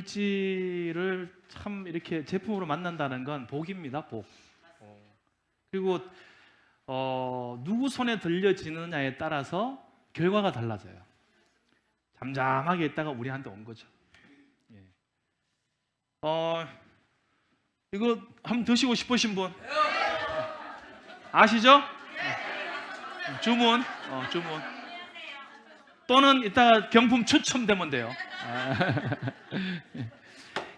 물질을 참 이렇게 제품으로 만난다는 건 복입니다, 복. 어. 그리고 어, 누구 손에 들려지느냐에 따라서 결과가 달라져요. 잠잠하게 있다가 우리한테 온 거죠. 예. 어, 이거 한번 드시고 싶으신 분 아시죠? 네. 주문, 어, 주문. 또는 이따가 경품 추첨되면 돼요. 아.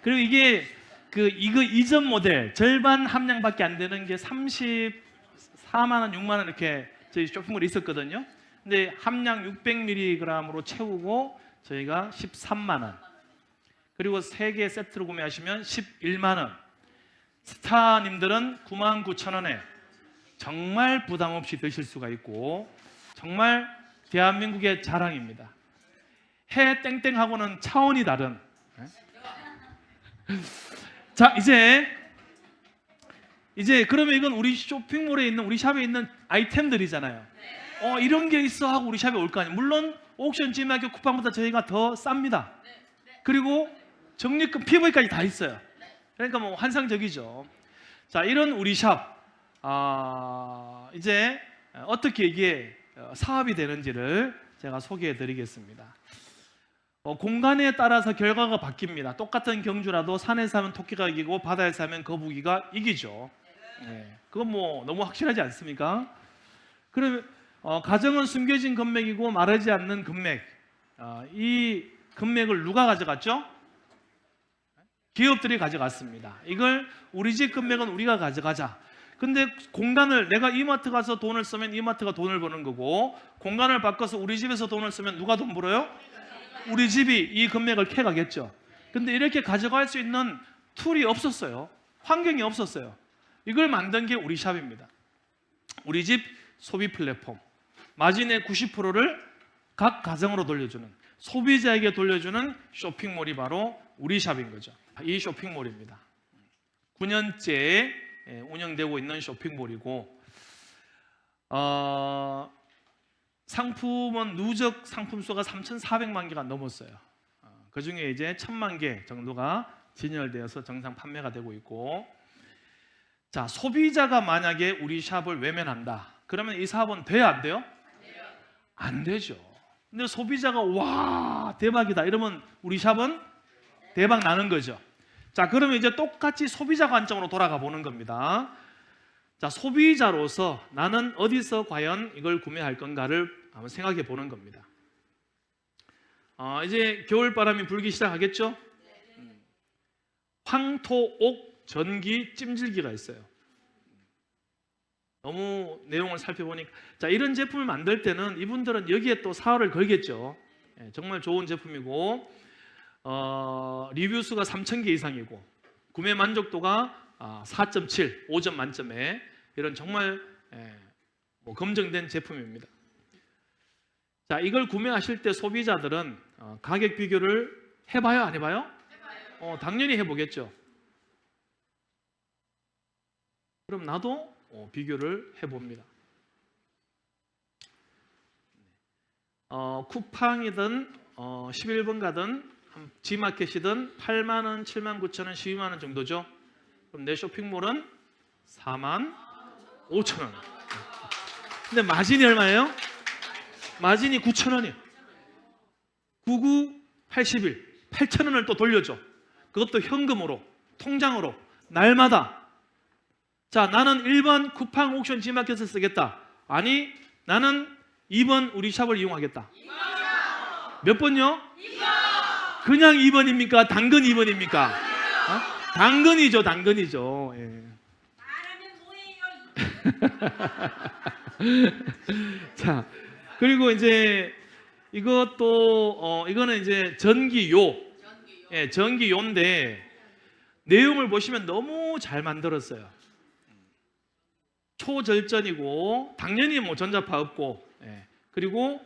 그리고 이게 그 이거 이전 모델 절반 함량밖에 안 되는 게 34만 원, 6만 원 이렇게 저희 쇼핑몰에 있었거든요. 근데 함량 600mg으로 채우고 저희가 13만 원. 그리고 세개 세트로 구매하시면 11만 원. 스타님들은 9만 9천 원에 정말 부담 없이 드실 수가 있고 정말 대한민국의 자랑입니다. 해 땡땡하고는 차원이 다른. 예? 자 이제 이제 그러면 이건 우리 쇼핑몰에 있는 우리 샵에 있는 아이템들이잖아요. 어 이런 게 있어 하고 우리 샵에 올 거 아니에요. 물론 옥션 지마켓 쿠팡보다 저희가 더 쌉니다. 그리고 적립금 PV까지 다 있어요. 그러니까 뭐 환상적이죠. 자 이런 우리 샵 아, 이제 어떻게 이게 어, 사업이 되는지를 제가 소개해 드리겠습니다. 어, 공간에 따라서 결과가 바뀝니다. 똑같은 경주라도 산에서 하면 토끼가 이기고 바다에서 하면 거북이가 이기죠. 네. 그건 뭐 너무 확실하지 않습니까? 그럼 어, 가정은 숨겨진 금맥이고 마르지 않는 금맥. 어, 이 금맥을 누가 가져갔죠? 기업들이 가져갔습니다. 이걸 우리 집 금맥은 우리가 가져가자. 근데 공간을 내가 이마트 가서 돈을 쓰면 이마트가 돈을 버는 거고 공간을 바꿔서 우리 집에서 돈을 쓰면 누가 돈 벌어요? 우리 집이 이 금맥을 캐가겠죠. 근데 이렇게 가져갈 수 있는 툴이 없었어요. 환경이 없었어요. 이걸 만든 게 우리 샵입니다. 우리 집 소비 플랫폼. 마진의 90%를 각 가정으로 돌려주는 소비자에게 돌려주는 쇼핑몰이 바로 우리 샵인 거죠. 이 쇼핑몰입니다. 9년째 예, 운영되고 있는 쇼핑몰이고 어, 상품은 누적 상품 수가 3,400만 개가 넘었어요. 어, 그 중에 이제 1,000만 개 정도가 진열되어서 정상 판매가 되고 있고 자 소비자가 만약에 우리 샵을 외면한다. 그러면 이 사업은 돼야 안 돼요? 안 되죠. 근데 소비자가 와 대박이다 이러면 우리 샵은 대박 나는 거죠. 자 그러면 이제 똑같이 소비자 관점으로 돌아가 보는 겁니다. 자 소비자로서 나는 어디서 과연 이걸 구매할 건가를 한번 생각해 보는 겁니다. 어, 이제 겨울 바람이 불기 시작하겠죠? 음. 황토옥 전기 찜질기가 있어요. 너무 내용을 살펴보니까 자 이런 제품을 만들 때는 이분들은 여기에 또 사활을 걸겠죠. 예, 정말 좋은 제품이고 어, 리뷰 수가 3,000개 이상이고 구매 만족도가 아, 4.7, 5점 만점에 이런 정말 예, 뭐 검증된 제품입니다. 자 이걸 구매하실 때 소비자들은 어, 가격 비교를 해봐요, 안 해봐요? 어, 당연히 해보겠죠. 그럼 나도 어, 비교를 해봅니다. 어, 쿠팡이든 어, 11번 가든 G마켓이든 8만 원, 7만 9천 원, 12만 원 정도죠. 그럼 내 쇼핑몰은 4만 5천 원. 근데 마진이 얼마예요? 마진이 9천 원이에요. 99, 81, 8천 원을 또 돌려줘. 그것도 현금으로, 통장으로, 날마다. 자, 나는 1번 쿠팡 옥션 G마켓을 쓰겠다. 아니, 나는 2번 우리 샵을 이용하겠다. 몇 번요? 그냥 2번입니까? 당근 2번입니까? 어? 당근이죠, 당근이죠. 예. 자, 그리고 이제 이것도 어, 이거는 이제 전기요. 예, 전기요인데 내용을 보시면 너무 잘 만들었어요. 초절전이고 당연히 뭐 전자파 없고 예, 그리고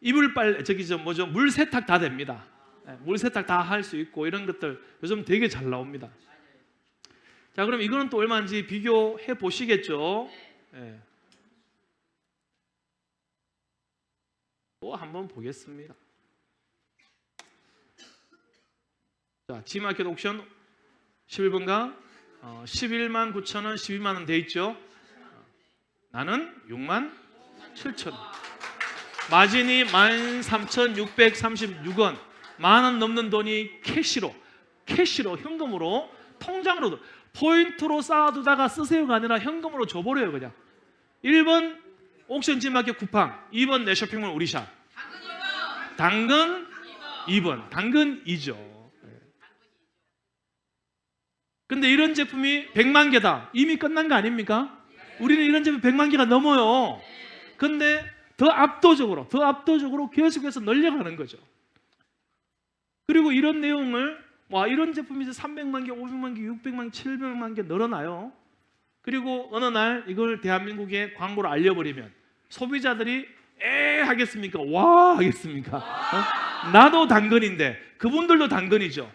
이불 빨 저기 저 뭐죠 물 세탁 다 됩니다. 예, 물 세탁 다 할 수 있고 이런 것들 요즘 되게 잘 나옵니다. 자 그럼 이거는 또 얼마인지 비교해 보시겠죠? 예. 또 한번 보겠습니다. 자, G마켓 옥션 11번가 어, 11만 9천 원, 12만 원 돼 있죠. 나는 6만 7천 원. 마진이 13,636원. 만 원 넘는 돈이 캐시로, 캐시로 현금으로 통장으로 포인트로 쌓아두다가 쓰세요가 아니라 현금으로 줘버려요 그냥. 1번 옥션 G마켓 쿠팡, 2번 내 쇼핑몰 우리샵. 당근 2번, 당근 2죠. 근데 이런 제품이 100만 개다. 이미 끝난 거 아닙니까? 우리는 이런 제품 100만 개가 넘어요. 근데 더 압도적으로, 더 압도적으로 계속해서 늘려가는 거죠. 그리고 이런 내용을 와 이런 제품이 이제 300만 개, 500만 개, 600만 개, 700만 개 늘어나요. 그리고 어느 날 이걸 대한민국에 광고로 알려버리면 소비자들이 에 하겠습니까? 와 하겠습니까? 어? 나도 당근인데 그분들도 당근이죠.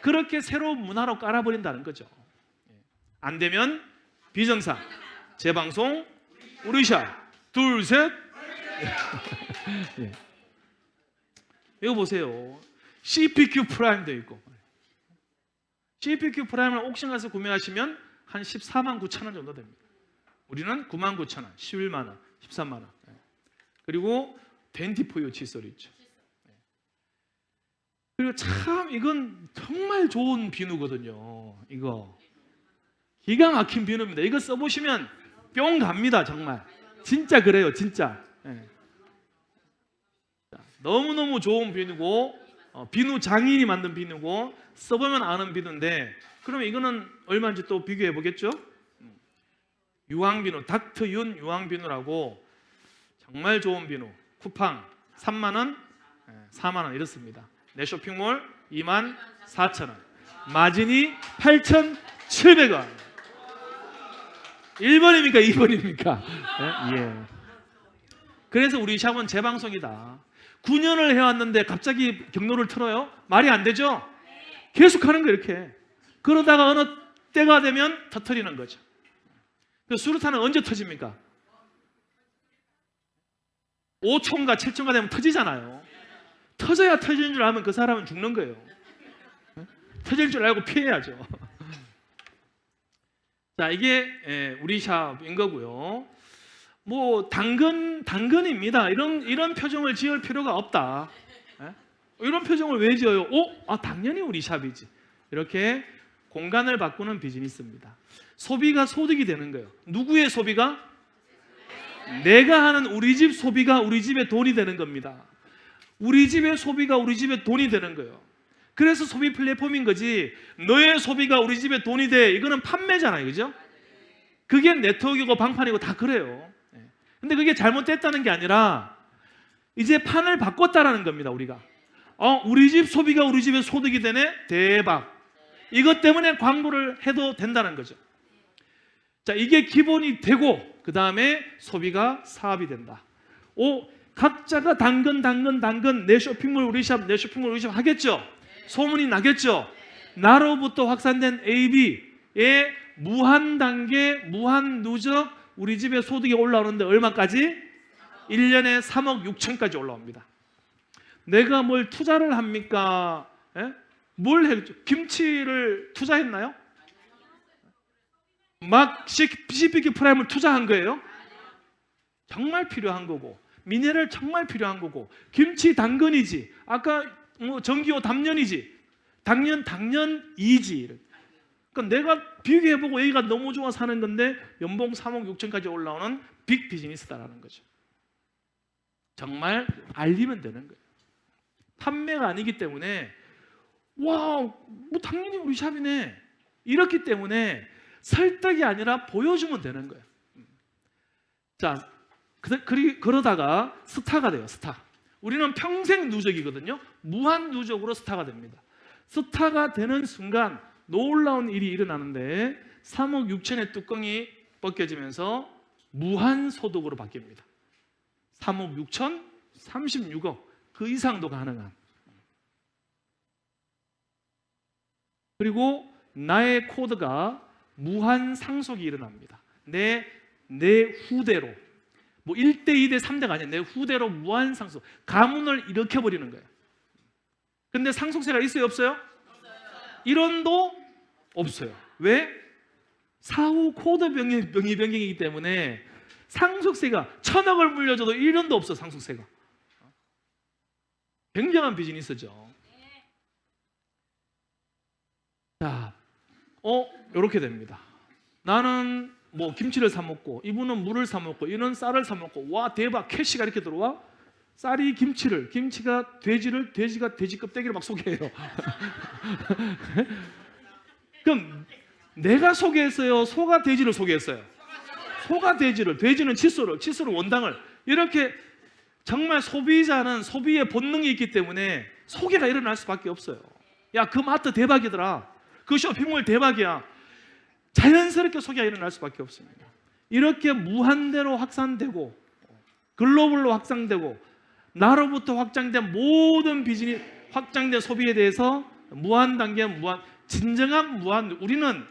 그렇게 새로운 문화로 깔아버린다는 거죠. 안 되면 비정상 재방송 우리샷 둘 셋 예. 이거 보세요. CPQ 프라임도 있고 CPQ 프라임을 옥션 가서 구매하시면 한 14만 9천 원 정도 됩니다. 우리는 9만 9천 원, 11만 원, 13만 원. 예. 그리고 24유 칫솔 있죠. 예. 그리고 참 이건 정말 좋은 비누거든요. 이거 기가 막힌 비누입니다. 이거 써보시면 뿅 갑니다. 정말 진짜 그래요. 진짜 예. 자, 너무 너무 좋은 비누고 어, 비누 장인이 만든 비누고 써보면 아는 비누인데 그러면 이거는 얼마인지 또 비교해 보겠죠? 음. 유황비누 닥터윤 유황비누라고 정말 좋은 비누 쿠팡 3만 원, 4만 원 이렇습니다. 내 쇼핑몰 2만 4천 원, 마진이 8,700원. 1번입니까? 2번입니까? 예. 그래서 우리 샵은 재방송이다. 9년을 해왔는데 갑자기 경로를 틀어요? 말이 안 되죠? 계속 하는 거 이렇게. 그러다가 어느 때가 되면 터트리는 거죠. 그 수류탄은 언제 터집니까? 5초인가 7초인가 되면 터지잖아요. 터져야 터지는 줄 알면 그 사람은 죽는 거예요. 터질 줄 알고 피해야죠. 자, 이게 예, 우리 샵인 거고요. 뭐 당근 당근입니다. 이런 이런 표정을 지을 필요가 없다. 예? 이런 표정을 왜 지어요? 어? 아 당연히 우리 샵이지. 이렇게 공간을 바꾸는 비즈니스입니다. 소비가 소득이 되는 거예요. 누구의 소비가? 내가 하는 우리 집 소비가 우리 집의 돈이 되는 겁니다. 우리 집의 소비가 우리 집의 돈이 되는 거예요. 그래서 소비 플랫폼인 거지. 너의 소비가 우리 집의 돈이 돼. 이거는 판매잖아요. 그죠? 그게 네트워크이고 방판이고 다 그래요. 예. 근데 그게 잘못됐다는 게 아니라 이제 판을 바꿨다라는 겁니다. 우리가. 어, 우리 집 소비가 우리 집의 소득이 되네. 대박. 이것 때문에 광고를 해도 된다는 거죠. 자, 이게 기본이 되고 그 다음에 소비가 사업이 된다. 오, 각자가 당근, 당근, 당근 내 쇼핑몰 우리 샵, 내 쇼핑몰 우리 샵 하겠죠. 소문이 나겠죠. 나로부터 확산된 AB의 무한 단계, 무한 누적 우리 집에 소득이 올라오는데 얼마까지? 1년에 3억 6천까지 올라옵니다. 내가 뭘 투자를 합니까? 예? 뭘 했죠? 김치를 투자했나요? 막 CPQ 프라임을 투자한 거예요? 정말 필요한 거고 미네랄 정말 필요한 거고 김치 당근이지 아까 뭐 전기요 담년이지 당년 당년이지 그러니까 내가 비교해보고 여기가 너무 좋아 사는 건데 연봉 3억 6천까지 올라오는 빅 비즈니스다라는 거죠 정말 알리면 되는 거예요 판매가 아니기 때문에 와뭐 당연히 우리 샵이네 이렇기 때문에 설득이 아니라 보여주면 되는 거예요. 자, 그, 그리, 그러다가 스타가 돼요. 스타. 우리는 평생 누적이거든요. 무한 누적으로 스타가 됩니다. 스타가 되는 순간 놀라운 일이 일어나는데 3억 6천의 뚜껑이 벗겨지면서 무한 소득으로 바뀝니다. 3억 6천, 36억 그 이상도 가능한. 그리고 나의 코드가 무한 상속이 일어납니다. 내, 내 후대로. 뭐 1대, 2대, 3대가 아니야. 내 후대로 무한 상속. 가문을 일으켜 버리는 거예요. 근데 상속세가 있어요, 없어요? 1원도 없어요. 왜? 사후 코드 병이, 병이 변경이기 때문에 상속세가 천억을 물려줘도 1원도 없어 상속세가. 굉장한 비즈니스죠. 자, 어 이렇게 됩니다. 나는 뭐 김치를 사 먹고 이분은 물을 사 먹고 이는 쌀을 사 먹고 와 대박 캐시가 이렇게 들어와 쌀이 김치를 김치가 돼지를 돼지가 돼지 껍데기를 막 소개해요. 그럼 내가 소개했어요. 소가 돼지를 소개했어요. 소가 돼지를 돼지는 칫솔을 칫솔은 원당을 이렇게 정말 소비자는 소비의 본능이 있기 때문에 소개가 일어날 수밖에 없어요. 야 그 마트 대박이더라. 그 쇼핑몰 대박이야. 자연스럽게 소개가 일어날 수밖에 없습니다. 이렇게 무한대로 확산되고 글로벌로 확산되고 나로부터 확장된 모든 비즈니스 확장된 소비에 대해서 무한 단계 무한 진정한 무한 우리는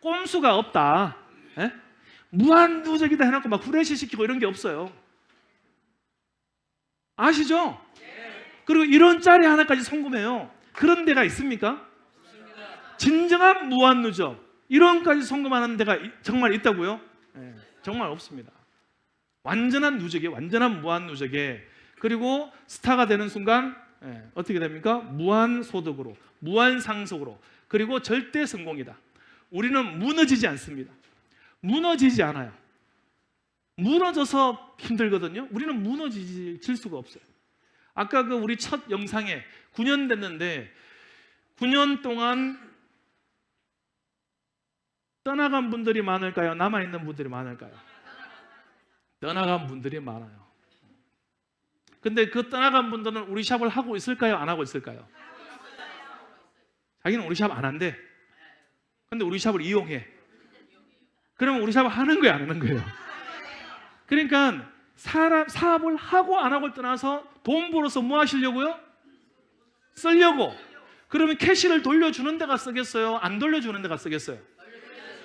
꼼수가 없다. 예? 무한 누적이다 해놓고 막 후레쉬 시키고 이런 게 없어요. 아시죠? 그리고 이런 짤이 하나까지 성공해요. 그런 데가 있습니까? 진정한 무한 누적 이런까지 성공하는 데가 이- 정말 있다고요? 예, 정말 없습니다. 완전한 누적에 완전한 무한 누적에 그리고 스타가 되는 순간 예, 어떻게 됩니까? 무한 소득으로 무한 상속으로 그리고 절대 성공이다. 우리는 무너지지 않습니다. 무너지지 않아요. 무너져서 힘들거든요. 우리는 무너질 수가 없어요. 아까 그 우리 첫 영상에 9년 됐는데 9년 동안 떠나간 분들이 많을까요? 남아 있는 분들이 많을까요? 떠나간 분들이 많아요. 근데 그 떠나간 분들은 우리 샵을 하고 있을까요? 안 하고 있을까요? 자기는 우리 샵 안 한대. 근데 우리 샵을 이용해. 그러면 우리 샵을 하는 거예요, 안 하는 거예요? 그러니까 사람, 사업을 하고 안 하고를 떠나서 돈 벌어서 뭐 하시려고요? 쓰려고. 그러면 캐시를 돌려주는 데가 쓰겠어요? 안 돌려주는 데가 쓰겠어요?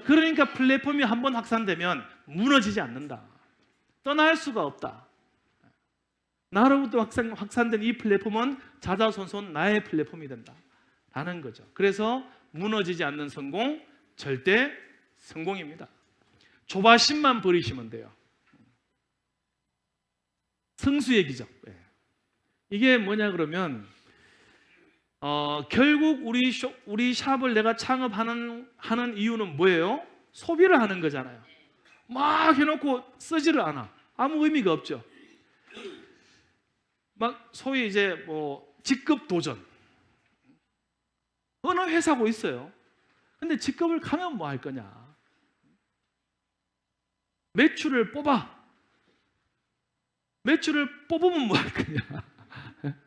그러니까 플랫폼이 한 번 확산되면 무너지지 않는다. 떠날 수가 없다. 나로부터 확산, 확산된 이 플랫폼은 자자손손 나의 플랫폼이 된다. 라는 거죠. 그래서 무너지지 않는 성공, 절대 성공입니다. 조바심만 버리시면 돼요. 성수의 기적. 예. 이게 뭐냐 그러면 어, 결국 우리 쇼, 우리 샵을 내가 창업하는 하는 이유는 뭐예요? 소비를 하는 거잖아요. 막 해놓고 쓰지를 않아. 아무 의미가 없죠. 막 소위 이제 뭐 직급 도전. 어느 회사고 있어요. 근데 직급을 가면 뭐 할 거냐? 매출을 뽑아. 매출을 뽑으면 뭐 할 거냐?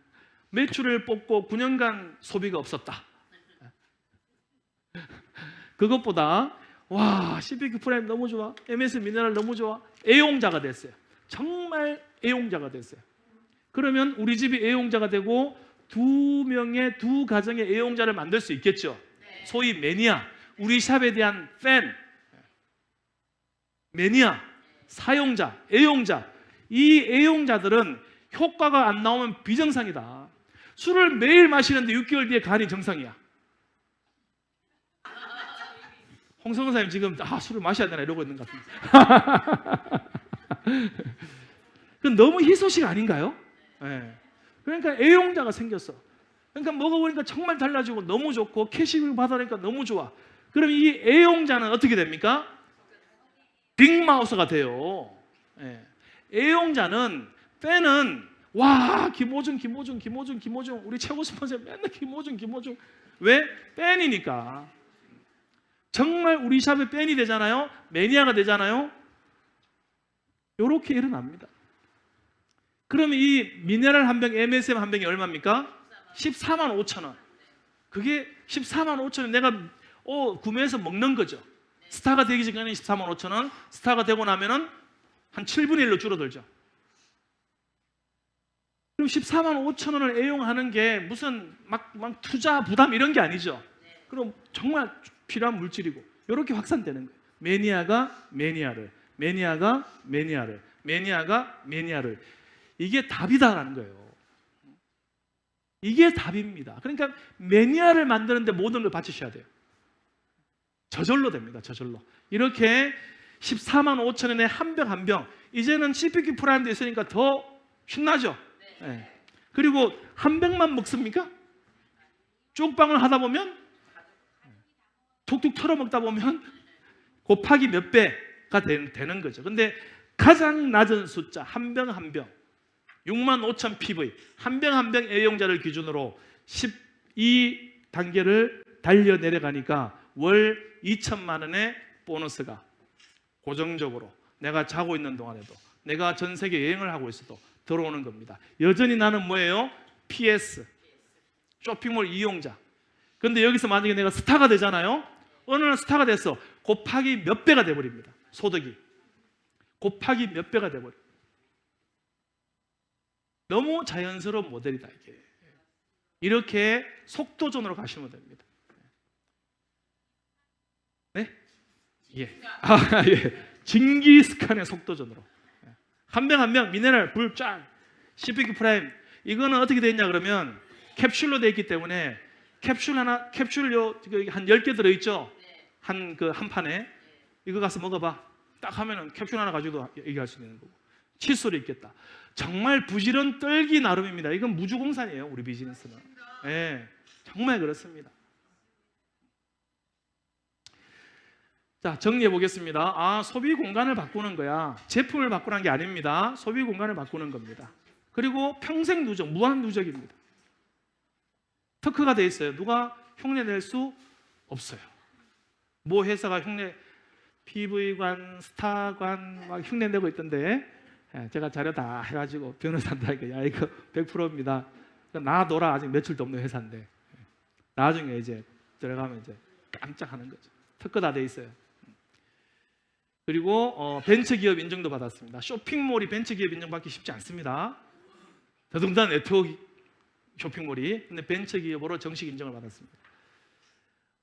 매출을 뽑고 9년간 소비가 없었다. 그것보다 와 CPQ 프라임 너무 좋아, MS 미네랄 너무 좋아, 애용자가 됐어요. 정말 애용자가 됐어요. 그러면 우리 집이 애용자가 되고 두 명의 두 가정의 애용자를 만들 수 있겠죠. 소위 매니아, 우리 샵에 대한 팬, 매니아, 사용자, 애용자. 이 애용자들은 효과가 안 나오면 비정상이다. 술을 매일 마시는데 6개월 뒤에 간이 정상이야. 홍성은 사님 지금 아 술을 마셔야 되나 이러고 있는 것 같은데. 그건 너무 희소식 아닌가요? 예. 그러니까 애용자가 생겼어. 그러니까 먹어보니까 정말 달라지고 너무 좋고 캐시를 받아니까 너무 좋아. 그럼 이 애용자는 어떻게 됩니까? 빅마우스가 돼요. 예. 애용자는 팬은 와 김호중 김호중 김호중 김호중 우리 최고 스폰서 맨날 김호중 김호중 왜 팬이니까 정말 우리 샵의 팬이 되잖아요 매니아가 되잖아요 요렇게 일어납니다 그러면 이 미네랄 한 병 MSM 한 병이 얼마입니까? 14만 5천 원. 그게 14만 5천 원. 내가 어, 구매해서 먹는 거죠. 스타가 되기 전에는 14만 5천 원. 스타가 되고 나면은 한 7분의 1로 줄어들죠. 그럼 14만 5천 원을 애용하는 게 무슨 막, 막 투자 부담 이런 게 아니죠. 그럼 정말 필요한 물질이고. 이렇게 확산되는 거예요. 매니아가 매니아를, 매니아가 매니아를, 매니아가 매니아를 이게 답이다라는 거예요. 이게 답입니다. 그러니까 매니아를 만드는데 모든 걸 바치셔야 돼요. 저절로 됩니다. 저절로. 이렇게 14만 5천 원에 한 병 한 병. 이제는 CPQ 프라임도 있으니까 더 신나죠. 예. 그리고 한 병만 먹습니까? 쪽방을 하다 보면 툭툭 털어 먹다 보면 곱하기 몇 배가 되- 되는 거죠. 근데 가장 낮은 숫자 한 병 한 병. 6만 5천 PV 한 병 한 병 애용자를 기준으로 12단계를 달려 내려가니까 월 2천만 원의 보너스가 고정적으로 내가 자고 있는 동안에도 내가 전 세계 여행을 하고 있어도 들어오는 겁니다. 여전히 나는 뭐예요? PS 쇼핑몰 이용자. 근데 여기서 만약에 내가 스타가 되잖아요. 어느 날 스타가 됐어. 곱하기 몇 배가 돼 버립니다. 소득이. 곱하기 몇 배가 돼 버려. 너무 자연스러운 모델이다 이게. 이렇게 속도전으로 가시면 됩니다. 네? 예. 아, 예. 징기스칸의 속도전으로. 한 명 한 명 미네랄 불 쫙. CPQ 프라임. 이거는 어떻게 돼 있냐 그러면 캡슐로 돼 있기 때문에 캡슐 하나 캡슐요 지금 한 10개 들어 있죠. 한그 한 판에 이거 가서 먹어 봐. 딱 하면은 캡슐 하나 가지고도 얘기할 수 있는 거고. 칫솔이 있겠다. 정말 부지런 떨기 나름입니다. 이건 무주공산이에요, 우리 비즈니스는. 예. 정말 그렇습니다. 자, 정리해 보겠습니다. 아, 소비 공간을 바꾸는 거야. 제품을 바꾸는 게 아닙니다. 소비 공간을 바꾸는 겁니다. 그리고 평생 누적, 무한 누적입니다. 특허가 돼 있어요. 누가 흉내 낼 수 없어요. 모 회사가 흉내 PV관, 스타관 막 흉내 내고 있던데 예, 제가 자료 다 해가지고 변호사한테 야 이거 100%입니다. 놔둬라 아직 며칠도 없는 회사인데 예. 나중에 이제 들어가면 이제 깜짝하는 거죠. 특허 다 돼 있어요. 그리고 어, 벤처기업 인정도 받았습니다. 쇼핑몰이 벤처기업 인정받기 쉽지 않습니다. 더군다나 네트워크 쇼핑몰이 근데 벤처기업으로 정식 인정을 받았습니다.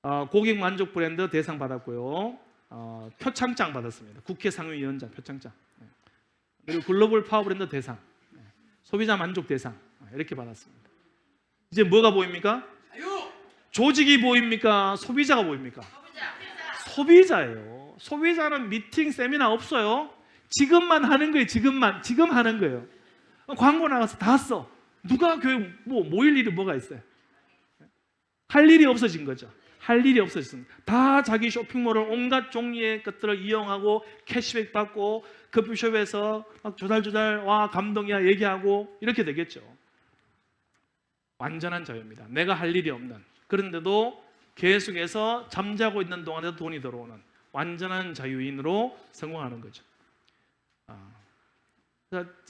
어, 고객 만족 브랜드 대상 받았고요. 어, 표창장 받았습니다. 국회 상임위원장 표창장. 네. 그리고 글로벌 파워 브랜드 대상, 네. 소비자 만족 대상 네, 이렇게 받았습니다. 이제 뭐가 보입니까? 조직이 보입니까? 소비자가 보입니까? 소비자 예요. 소비자는 미팅 세미나 없어요. 지금만 하는 거예요. 지금만 지금 하는 거예요. 광고 나가서 다 써. 누가 교회 뭐 모일 일이 뭐가 있어요? 할 일이 없어진 거죠. 할 일이 없어졌습니다. 다 자기 쇼핑몰을 온갖 종류의 것들을 이용하고 캐시백 받고 커피숍에서 막 조달조달 와 감동이야 얘기하고 이렇게 되겠죠. 완전한 자유입니다. 내가 할 일이 없는 그런데도 계속해서 잠자고 있는 동안에도 돈이 들어오는 완전한 자유인으로 성공하는 거죠. 아,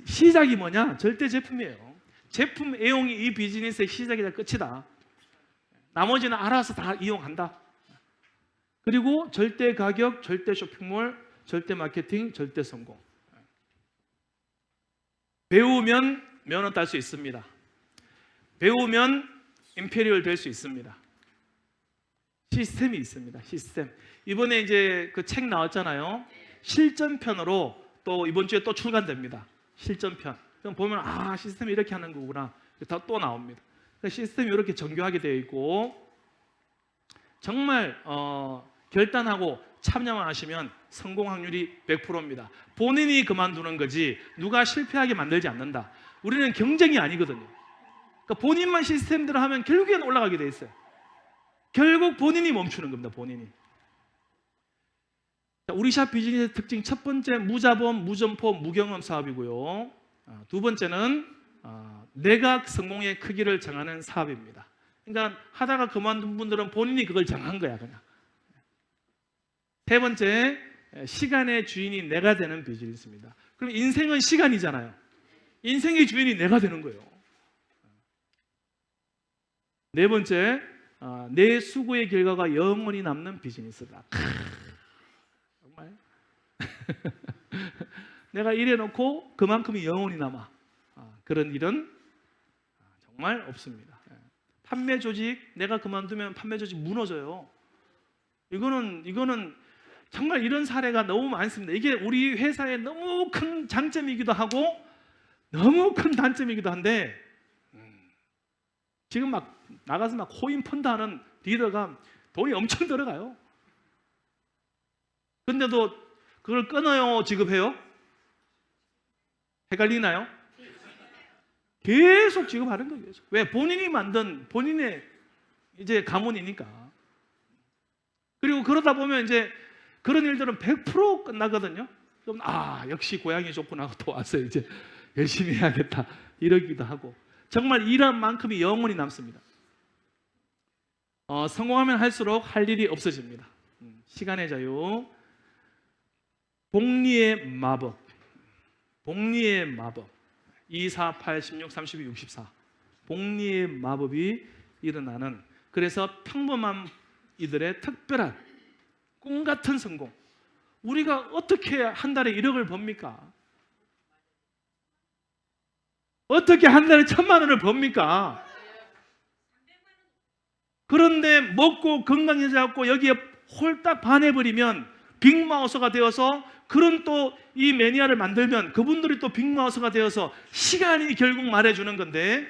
시작이 뭐냐? 절대 제품이에요. 제품 애용이 이 비즈니스의 시작이다 끝이다. 나머지는 알아서 다 이용한다. 그리고 절대 가격, 절대 쇼핑몰, 절대 마케팅, 절대 성공. 배우면 면허 딸 수 있습니다. 배우면 임페리얼 될 수 있습니다. 시스템이 있습니다. 시스템. 이번에 이제 그 책 나왔잖아요. 실전편으로 또 이번 주에 또 출간됩니다. 실전편. 그럼 보면 아 시스템이 이렇게 하는 거구나. 다 또 나옵니다. 그러니까 시스템이 이렇게 정교하게 되어 있고 정말 어, 결단하고 참여만 하시면 성공 확률이 100%입니다. 본인이 그만두는 거지 누가 실패하게 만들지 않는다. 우리는 경쟁이 아니거든요. 그러니까 본인만 시스템대로 하면 결국에는 올라가게 돼 있어요. 결국 본인이 멈추는 겁니다. 본인이. 자, 우리 샵 비즈니스 특징 첫 번째 무자본, 무점포, 무경험 사업이고요. 아, 두 번째는 아, 내가 성공의 크기를 정하는 사업입니다. 그러니까 하다가 그만둔 분들은 본인이 그걸 정한 거야 그냥. 세 번째 시간의 주인이 내가 되는 비즈니스입니다. 그럼 인생은 시간이잖아요. 인생의 주인이 내가 되는 거예요. 네 번째 아, 내 수고의 결과가 영원히 남는 비즈니스다. 크, 정말 내가 일해놓고 그만큼이 영원히 남아. 아, 그런 일은 정말 없습니다. 예. 판매 조직 내가 그만두면 판매 조직 무너져요. 이거는 이거는 정말 이런 사례가 너무 많습니다. 이게 우리 회사의 너무 큰 장점이기도 하고 너무 큰 단점이기도 한데 음, 지금 막 나가서 막 코인 펀드 하는 리더가 돈이 엄청 들어가요. 근데도 그걸 끊어요, 지급해요? 헷갈리나요? 계속 지급하는 거예요. 왜? 본인이 만든 본인의 이제 가문이니까. 그리고 그러다 보면 이제 그런 일들은 100% 끝나거든요. 그럼 아 역시 고향이 좋구나 하고 또 와서 이제 열심히 해야겠다 이러기도 하고 정말 일한 만큼이 영원히 남습니다. 어, 성공하면 할수록 할 일이 없어집니다. 음, 시간의 자유, 복리의 마법, 복리의 마법, 2, 4, 8, 16, 32, 64. 복리의 마법이 일어나는 그래서 평범한 이들의 특별한 꿈 같은 성공. 우리가 어떻게 한 달에 1억을 법니까? 어떻게 한 달에 천만 원을 법니까? 그런데 먹고 건강해져갖고 여기에 홀딱 반해버리면 빅마우스가 되어서 그런 또 이 매니아를 만들면 그분들이 또 빅마우스가 되어서 시간이 결국 말해주는 건데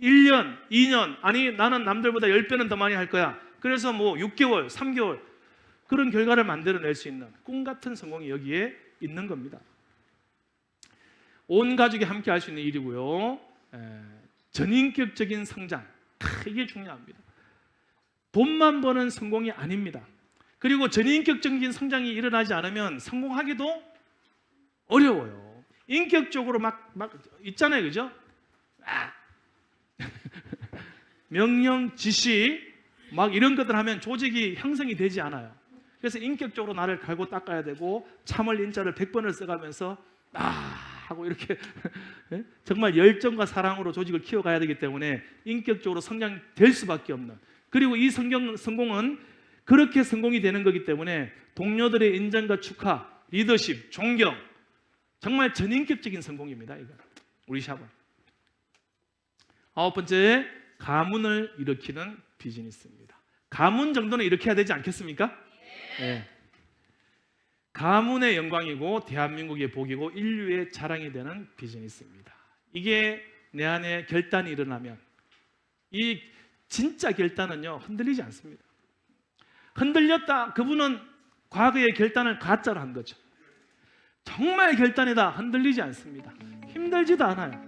1년, 2년, 아니 나는 남들보다 10배는 더 많이 할 거야. 그래서 뭐 6개월, 3개월 그런 결과를 만들어낼 수 있는 꿈 같은 성공이 여기에 있는 겁니다. 온 가족이 함께 할 수 있는 일이고요. 에, 전인격적인 성장. 크, 이게 중요합니다. 돈만 버는 성공이 아닙니다. 그리고 전인격적인 성장이 일어나지 않으면 성공하기도 어려워요. 인격적으로 막, 막 있잖아요. 그죠? 아. 명령, 지시, 막 이런 것들 하면 조직이 형성이 되지 않아요. 그래서 인격적으로 나를 갈고 닦아야 되고 참을 인자를 100번을 써가면서 아 하고 이렇게 예? 정말 열정과 사랑으로 조직을 키워가야 되기 때문에 인격적으로 성장될 수밖에 없는 그리고 이 성경, 성공은 그렇게 성공이 되는 거기 때문에 동료들의 인정과 축하, 리더십, 존경 정말 전인격적인 성공입니다. 이거 우리 샵은 아홉 번째 가문을 일으키는 비즈니스입니다. 가문 정도는 해야 되지 않겠습니까? 네. 가문의 영광이고 대한민국의 복이고 인류의 자랑이 되는 비즈니스입니다. 이게 내 안에 결단이 일어나면 이 진짜 결단은요 흔들리지 않습니다. 흔들렸다 그분은 과거의 결단을 가짜로 한 거죠. 정말 결단이다 흔들리지 않습니다. 힘들지도 않아요.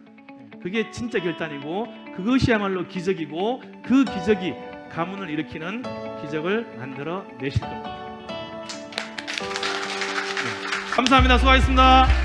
그게 진짜 결단이고 그것이야말로 기적이고 그 기적이 가문을 일으키는 기적을 만들어 내실 겁니다. 네. 감사합니다. 수고하셨습니다.